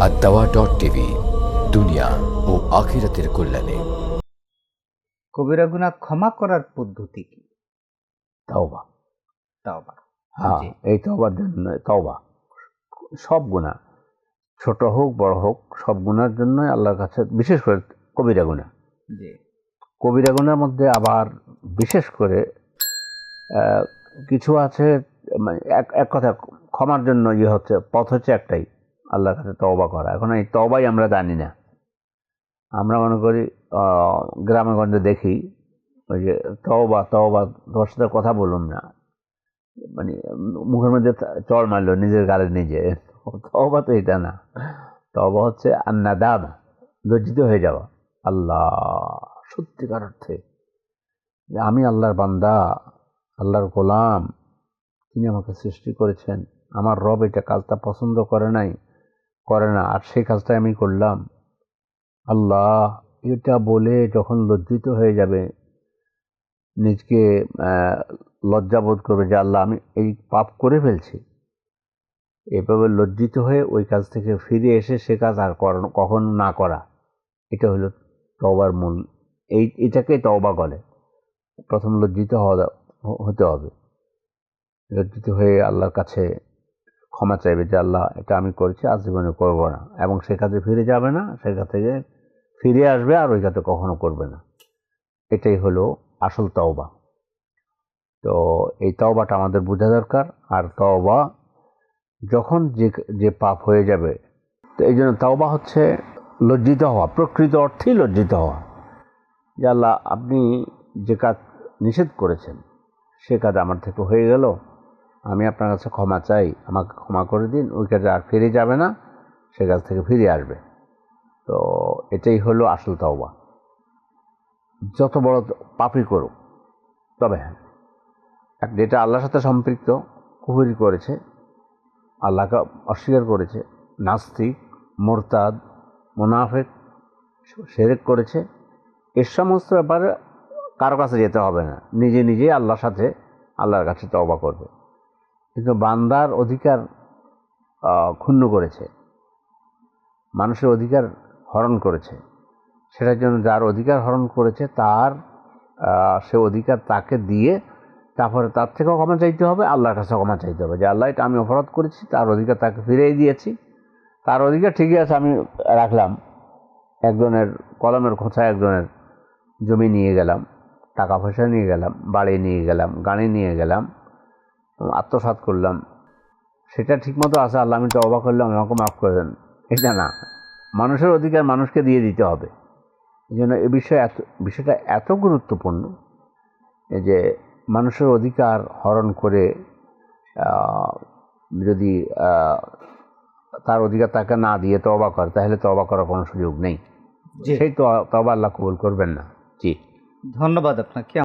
আর দাওয়া dot TV দুনিয়া ও আখিরাতের কল্যাণে। কবিরা গুনাহ ক্ষমা করার পদ্ধতি কি? তওবা। তাওবা। হ্যাঁ এই তওবার জন্য তওবা। সব গুণা ছোট হোক বড় হোক সব গুণার জন্যই আল্লাহর কাছে বিশেষ করে কবিরা গুণা কবিরা গুণার মধ্যে আবার বিশেষ করে আহ, কিছু আছে মানে এক এক কথা ক্ষমার জন্য ইয়ে হচ্ছে পথ হচ্ছে একটাই। আল্লাহর কাছে তওবা করা। এখন এই তবাই আমরা জানি না। আমরা মনে করি গ্রামে গঞ্জে দেখি, ওই যে তওবা তওবা, তোমার সাথে কথা বললাম না। মানে মুখের মধ্যে চড় মারলো, নিজের গালে নিজে। তওবা তো এটা না। তওবা হচ্ছে আন্নাদাব, লজ্জিত হয়ে যাওয়া। আল্লাহ, সত্যিকার অর্থে। যে আমি আল্লাহর বান্দা, আল্লাহর গোলাম, তিনি আমাকে সৃষ্টি করেছেন। আমার রব এটা কাজটা পছন্দ করে নাই। করে না, আর সেই কাজটা আমি করলাম। আল্লাহ এটা বলে যখন লজ্জিত হয়ে যাবে, নিজকে লজ্জাবোধ করবে যে আল্লাহ আমি এই পাপ করে ফেলছি। এভাবে লজ্জিত হয়ে ওই কাজ থেকে ফিরে এসে সে কাজ আর কখনো না করা। এটা হলো তওবার মূল। এই, এটাকে তওবা বলে। প্রথম লজ্জিত হওয়া, হতে হবে। লজ্জিত হয়ে আল্লাহর কাছে ক্ষমা চাইবে যে আল্লাহ, এটা আমি করেছি আজীবনে করব না। এবং সে কাজে ফিরে যাবে না, সে কাজ থেকে ফিরে আসবে আর ওই কাজে কখনো করবে না। এটাই হলো আসল তওবা। তো এই তওবাটা আমাদের বোঝা দরকার। আর তওবা যখন যে যে পাপ হয়ে যাবে, তো এই জন্য তওবা হচ্ছে লজ্জিত হওয়া, প্রকৃত অর্থেই লজ্জিত হওয়া। যে আল্লাহ, আপনি যে কাজ নিষেধ করেছেন, সে কাজ আমার থেকে হয়ে গেল আমি আপনার কাছে ক্ষমা চাই, আমাকে ক্ষমা করে দিন, ওই কাজে আর ফিরে যাবে না, সে কাজ থেকে ফিরে আসবে। তো এটাই হলো আসল তওবা। যত বড় পাপই করুক, তবে হ্যাঁ এক যেটা আল্লাহর সাথে সম্পৃক্ত কুহুরি করেছে, আল্লাহকে অস্বীকার করেছে, নাস্তিক, মোরতাদ, মুনাফেক, সেরেক করেছে এর সমস্ত ব্যাপারে কারও কাছে যেতে হবে না। নিজে নিজে আল্লাহর সাথে আল্লাহর কাছে তওবা করবে। কিন্তু বান্দার অধিকার ক্ষুণ্ণ করেছে। মানুষের অধিকার হরণ করেছে। সেটার জন্য যার অধিকার হরণ করেছে, তার সে অধিকার তাকে দিয়ে তারপরে তার থেকেও ক্ষমা চাইতে হবে, আল্লাহর কাছে ক্ষমা চাইতে হবে। যে আল্লাহ, এটা আমি অপরাধ করেছি, তার অধিকার তাকে ফিরিয়ে দিয়েছি। তার অধিকার ঠিকই আছে, আমি রাখলাম। একজনের কলমের খোঁচায় একজনের জমি নিয়ে গেলাম, টাকা পয়সা নিয়ে গেলাম, বাড়ি নিয়ে গেলাম, গাড়ি নিয়ে গেলাম। আত্মসাৎ করলাম। সেটা ঠিকমতো আছে আল্লাহ আমি তো অবাক করলাম আমাকে মাফ করে দেন। এটা না। মানুষের অধিকার মানুষকে দিয়ে দিতে হবে। এই জন্য এ বিষয়ে এত বিষয়টা এত গুরুত্বপূর্ণ যে মানুষের অধিকার হরণ করে যদি তার অধিকার তাকে না দিয়ে তবা করে তাহলে তবা করার কোনো সুযোগ নেই। সেই তো তবা আল্লাহ কবুল করবেন না। জি। ধন্যবাদ আপনাকে।